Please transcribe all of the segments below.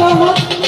সহ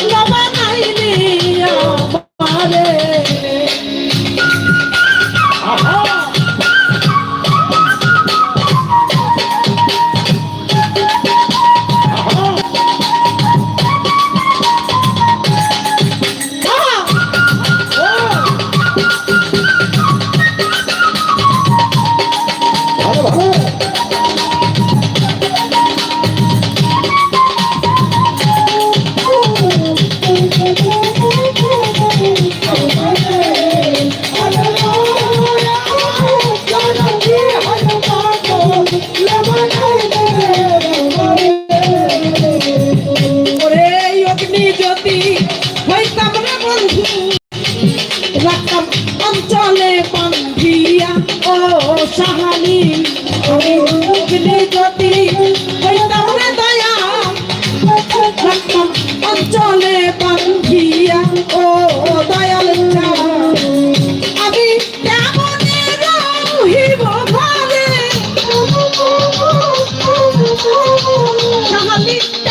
Thank you.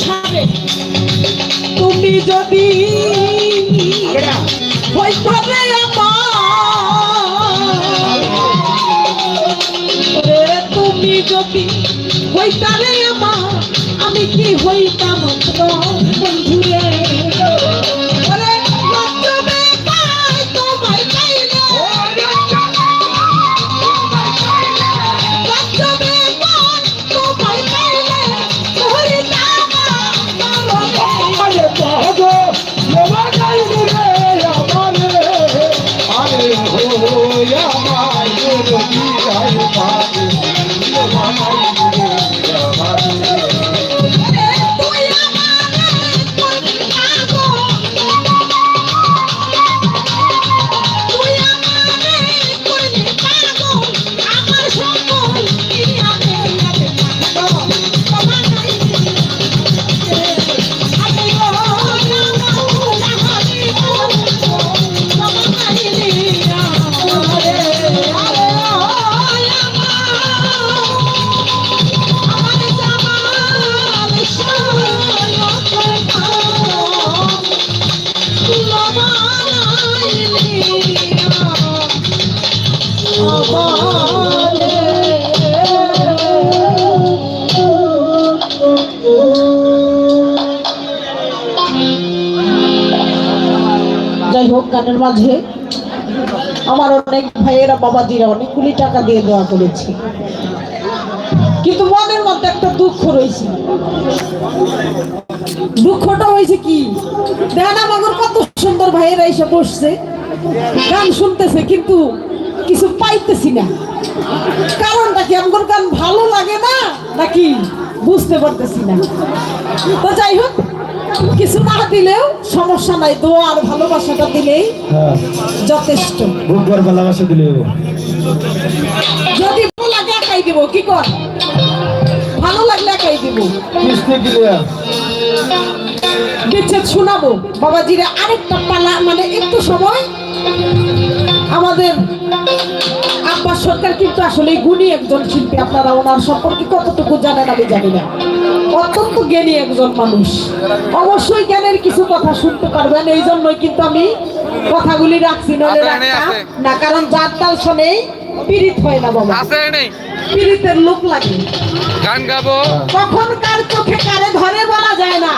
সারে। তুমি যদি ওই তবে তুমি যদি হইতারে আমার আমি কি হইতাম বন্ধু? মাঝে আমার অনেক ভাইয়েরা বাবাজিরা অনেকগুলি টাকা দিয়ে দেওয়া করেছে। কিন্তু মনের মধ্যে একটা দুঃখ রয়েছে। দুঃখটা হয়েছে কি? দেখেন আমাদের কত সুন্দর ভাইয়েরা এসে বসছে, গান শুনতেছে, কিন্তু কিছু পাইতেছি না। কারণটা কি আমার গান ভালো লাগে না, নাকি বুঝতে পারতেছি না? তো যাই হোক কিছু না দিলেও সমস্যা নাই দোয়া আর ভালোবাসাটা দিলেই হ্যাঁ। যথেষ্ট। বুধবার ভালোবাসা দিলে যদি ভালো লাগে একাই দিব কি কর? ভালো লাগলে একাই দিব। কিস্তি ক্লিয়ার বিচ্ছেদ শোনাবো। বাবাজিরা আরেকটা পালা মানে একটু সময়। আমাদের আব্বাস সরকার কিন্তু আসলে গুণী একজন শিল্পী। আপনারা ওনার সম্পর্কে কতটুকু জানেন আমি জানি না। অত্যন্ত জ্ঞানী একজন মানুষ। অবশ্যই জ্ঞানের কিছু কথা শুনতে পারবেন এই জন্যই কিন্তু আমি কথাগুলি রাখছি নলে আছে, রাখতাম না কারণ যার তাল শোনেই পীড়িত হয় না বাবা। আছে নেই পীড়িতের লোক লাগে। গান গাবো? কখন কার চোখে কারে ধরে বলা যায় না।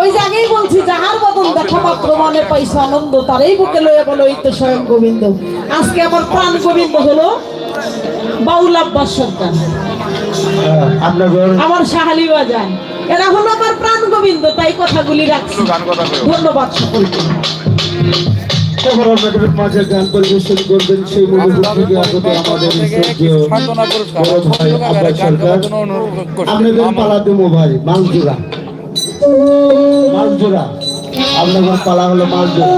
ওই জায়গায় বলছি যাহার বদন দেখা মাত্র মনে পাইছে আনন্দ তারই বুকে লয়ে বলো এই তো স্বয়ং গোবিন্দ। আজকে আমার প্রাণ গোবিন্দ হলো বাউল আব্বাস সরকার। আমার সাহালি বাজান এরা হলো আমার প্রাণ গোবিন্দ তাই কথাগুলি রাখছি। গান কথা কইও। ধন্যবাদ সকলকে। আপনাদের মাঝে গান পরিবেশন করবেন সেই আগত আমাদের শ্রদ্ধেয় বড় ভাই আব্বাস সরকার আপনাদের পালা দেবো ভাই মালজোড়া। মালজোড়া। আপনাদের পালা হলো মালজোড়া।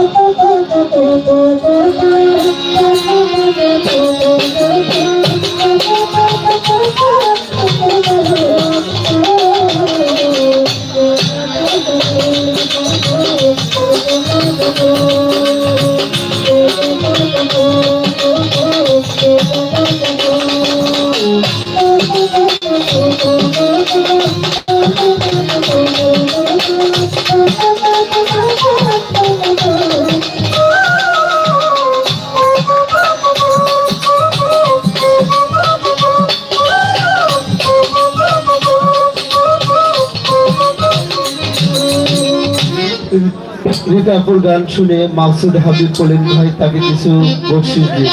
রিতাপুর গান শুনে মাকসুদ হাবিব বলেন ভাই তাকে কিছু বকশিস দিন।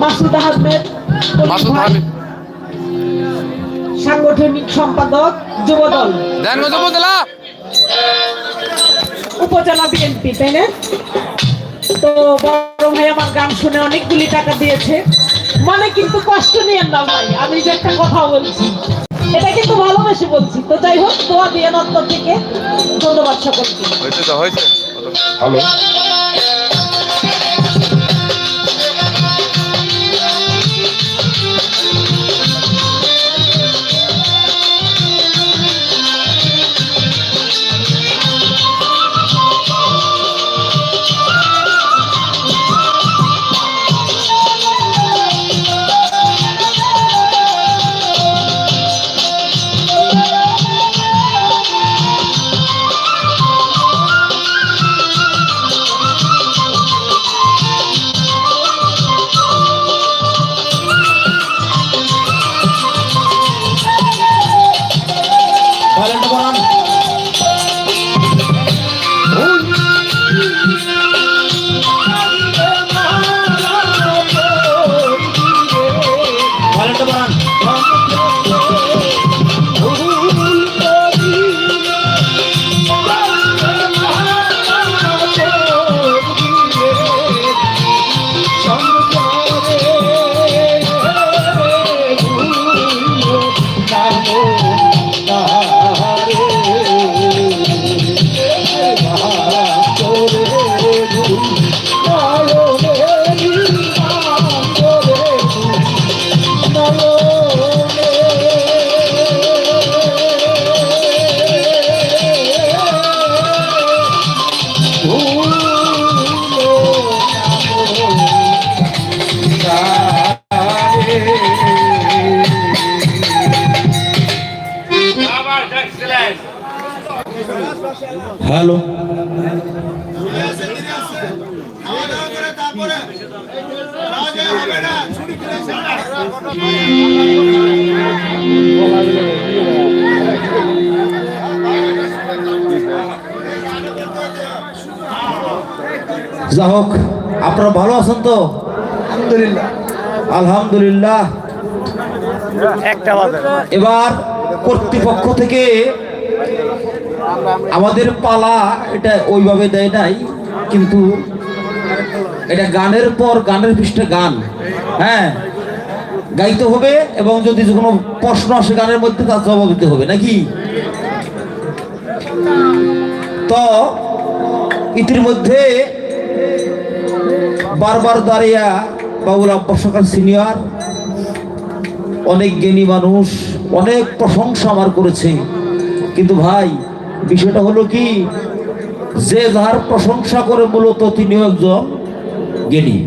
মাসুদ আহমেদ মাসুদ সাংগঠনিক সম্পাদক যুবদল। গো উপজেলা বিএনপি তাই না? তো বড় ভাই আমার গান শুনে অনেকগুলি টাকা দিয়েছে। মানে কিন্তু কষ্ট নিয়ে না ভাই আমি যে একটা কথা বলছি। এটা কিন্তু ভালোবেসে বলছি। তো যাই হোক দোয়া দিয়ে অন্তর থেকে ধন্যবাদ সকলকে। হয়েছে তো হয়েছে? হ্যালো। হ্যালো যা হোক আপনারা ভালো আছেন তো? আলহামদুলিল্লাহ। আলহামদুলিল্লাহ। এবার কর্তৃপক্ষ থেকে আমাদের পালা এটা ওইভাবে দেয় নাই, কিন্তু এটা গানের পর গানের পৃষ্ঠে গান। হ্যাঁ গাইতে হবে এবং যদি কোনো প্রশ্ন আসে গানের মধ্যে, তার জবাব দিতে হবে, নাকি? তো ইতিমধ্যে বারবার দাঁড়িয়া বাবুল আব্বাস সরকার সিনিয়র, অনেক জ্ঞানী মানুষ, অনেক প্রশংসা আমার করেছে। কিন্তু ভাই বিষয়টা হলো কি? যে যার প্রশংসা করে মূলত তিনিও একজন জ্ঞানী।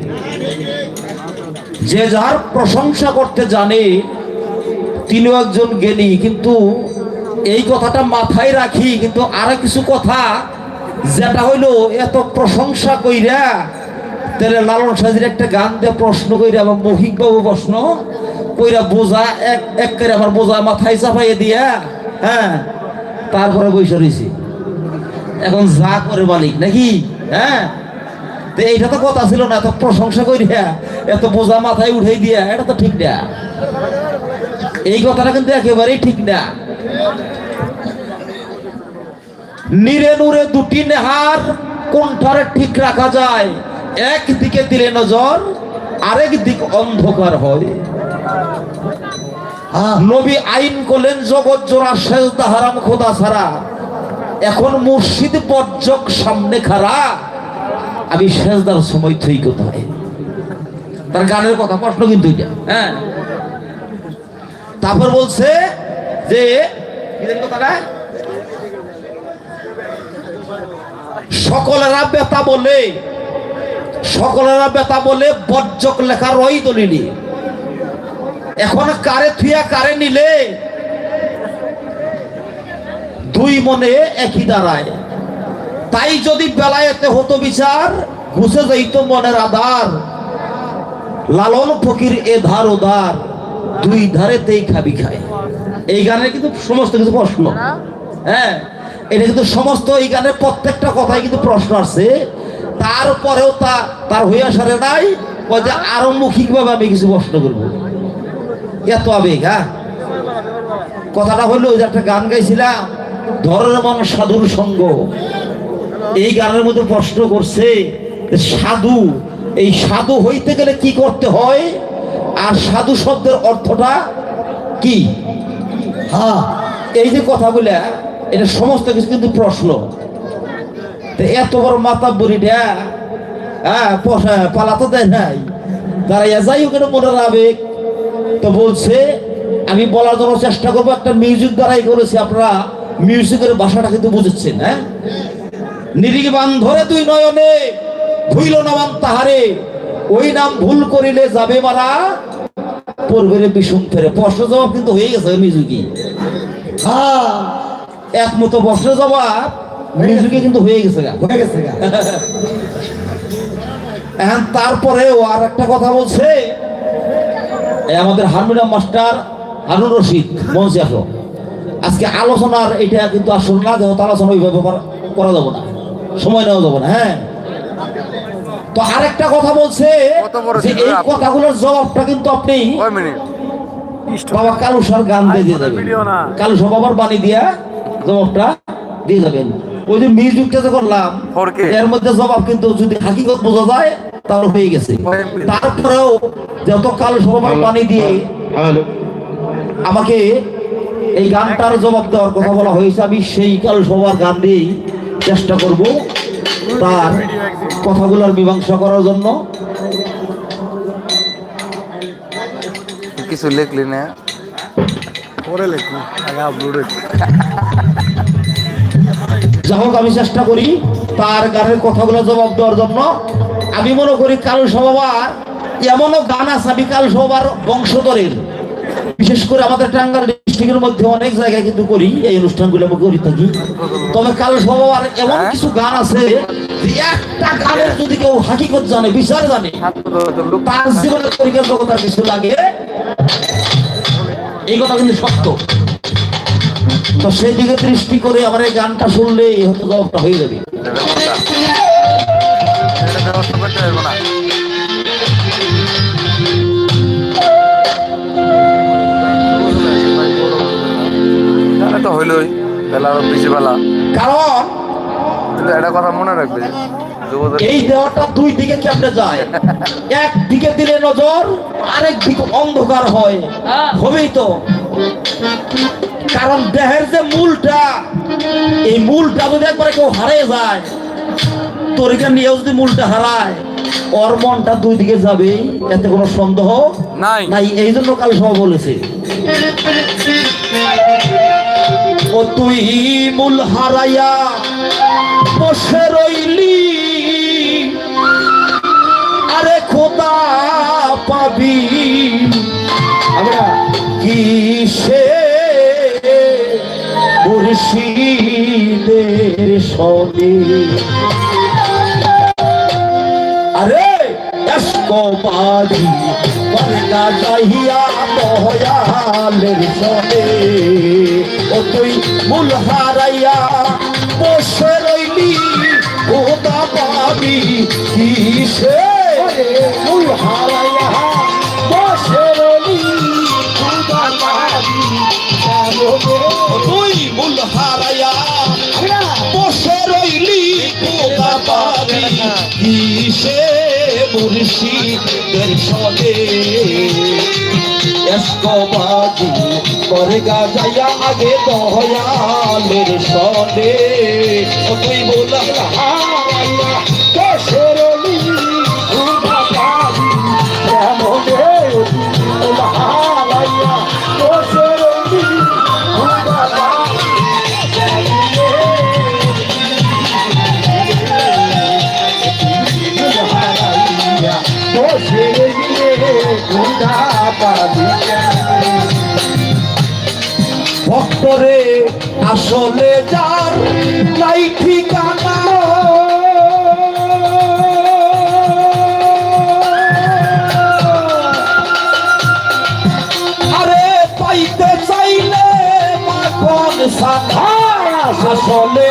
যে যার প্রশংসা করতে জানে, তিনিও একজন জ্ঞানী, কিন্তু এই কথাটা মাথায় রাখি, কিন্তু আরও কিছু কথা, যেটা হইল এত প্রশংসা কইরা তাহলে লালন সাজির একটা গান দিয়ে প্রশ্ন কইরা বা মৌখিক বাবু প্রশ্ন কইরা বোঝা এক এক করে আমার বোঝা মাথায় চাপাইয়ে দিয়া হ্যাঁ? তারপরে বসে রয়েছি। এখন যা করে মালিক, নাকি? হ্যাঁ? তো এইটা তো কথা ছিল না, এত প্রশংসা করিয়া এত বোঝা মাথায় উঠাই দিয়া, এটা তো ঠিক না। এই কথাটা কিন্তু একেবারেই ঠিক না। নিরে নুরে দুটি নেহার কোনটারে ঠিক রাখা যায়। একদিকে দিলে নজর, আরেক দিক অন্ধকার হয়। নবী আইন করলেন, জগৎ জোড়া সেজদা হারাম, খোদা ছাড়া। এখন মুর্শিদ পর্যক সামনে খারা আমি সেজদার সময় থই কোথায়? তার গানের কথা প্রশ্ন কিন্তু হ্যাঁ। তারপর বলছে যে সকলেরা বেতা বলে, সকলেরা বেতা বলে বজ্জক লেখা রই দলিলি। এখন কারে থুয়া কারে নিলে? দুই মনে একই দাঁড়ায় তাই যদি বেলায়েতে হতো বিচার, ঘুষে যাইত মনের আধার। লালন ফকির এ ধার ও ধার দুই ধারেতেই খাবি খায়। এই গানে কিন্তু সমস্ত কিছু প্রশ্ন। হ্যাঁ এটা কিন্তু সমস্ত এই গানের প্রত্যেকটা কথাই কিন্তু প্রশ্ন আছে তারপরেও তা তার হইয়া সারে নাই যে আরও আমি কিছু প্রশ্ন করব। এত আবেগ হ্যাঁ? কথাটা হলো যে একটা গান গাইছিলাম ধরনের মানুষ সাধুর সঙ্গ। এই গানের মধ্যে প্রশ্ন করছে সাধু, এই সাধু হইতে গেলে কি করতে হয়? আর সাধু শব্দের অর্থটা কি? হ্যাঁ এই যে কথাগুলা, এটা সমস্ত কিছু কিন্তু প্রশ্ন। এত বড় মাতা বুড়িটা হ্যাঁ পালাতে দেয় নাই। তারা যাই হোক মনের আবেগ তো বলছে আমি বলার জন্য চেষ্টা করব একটা মিউজিক দ্বারাই করেছি আপনারা মিউজিকের ভাষাটা কিন্তু বুঝেছেন হ্যাঁ? নিরিগ বান ধরে তুই নয়নে ভুইল নামান তাহারে ওই নাম ভুল করিলে যাবে মারা পড়বে রে বিষম ফেরে। প্রশ্ন জবাব কিন্তু হয়ে গেছে মিউজিকই হ্যাঁ একমতো প্রশ্ন জবাব মিউজিকে কিন্তু হয়ে গেছে গা। হয়ে গেছে গা। এখন তারপরেও আর একটা কথা বলছে আমাদের হারমোনিয়াম মাস্টার হারুন রশিদ মঞ্চে আসো আজকে আলোচনার এটা কিন্তু আসল না যেহেতু আলোচনা ওইভাবে করা- করা যাব না। সময় নেওয়া যাব না হ্যাঁ। তো আরেকটা কথা বলছে যে এই কথাগুলোর জবাবটা কিন্তু আপনি বাবা কালু সার গান দিয়ে দিয়ে যাবেন। কালু সব আবার বানি দিয়া জবাবটা দিয়ে যাবেন। ওই যে মিউজিকটা যে করলাম এর মধ্যে জবাব কিন্তু যদি হাকিকত বোঝা যায় তাহলে হয়ে গেছে। তারপরেও যত কালু আবার বানি দিয়ে আমাকে এই গানটার জবাব দেওয়ার কথা বলা হয়েছে আমি সেই কালু সবার গান দিয়েই চেষ্টা করব তার কথাগুলোর মীমাংসা করার জন্য। কিছু লিখলি না? যা হোক আমি চেষ্টা করি তার গানের কথাগুলো জবাব দেওয়ার জন্য। আমি মনে করি কালু সবার এমনও গান আছে, আমি কালু সবার বংশধরের। বিশেষ করে আমাদের টাঙ্গাল ডিস্ট্রিক্টের মধ্যে অনেক জায়গায় কিন্তু করি, এই অনুষ্ঠানগুলো আমি করি থাকি। তবে কাল সবার এমন কিছু গান আছে একটা গানের যদি কেউ হাকিকত জানে, বিচার জানে, তার জীবনের জগতার কিছু লাগে। এই কথা কিন্তু সত্য। তো সেই দিকে দৃষ্টি করে আমার এই গানটা শুনলে হয়তো জবাবটা হয়ে যাবে। তো হইলই বেলা আরও বেশি বেলা। কারণ কিন্তু একটা কথা মনে রাখবে এই দেওয়াটা দুই দিকে কেমনে যায়। এক দিকে দিলে নজর আরেক দিকে অন্ধকার হয়। হবেই তো। কারণ দেহের যে মূলটা এই মূলটা যদি একবারে কেউ হারিয়ে যায় তোর এখানে নিয়েও যদি মূলটা হারায় ওর মনটা দুই দিকে যাবে এতে কোনো সন্দেহ নাই। নাই। এই জন্য কাল সব বলেছে। ও তুই মূল হারাইয়া বসে রইলি আরে খোদা পাবি। আমরা কিসে সনে আরে এসকো বাজি বর্গা যাইয়া মহয়ালের সনে ও তুই মূল হারাইয়া বসে রইলি খোদা পাবি কিসে? মূল হারাইয়া বসে রইলি পাবি তুই মুর্শিদের সনে এসকবাজি করে গা যাইয়া আগে দয়ালের সদে তুই বলা ভক্তরে আসলে যার নাই ঠিকানা। আরে পাইতে চাইলে মাখন সাধা আসলে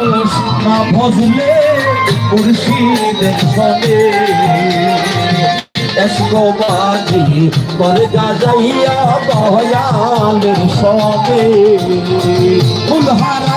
মানুষ না ভজলে মুর্শিদের সনে এসকবাজি করে গা যাইয়া দয়ালের সনে ফুলহা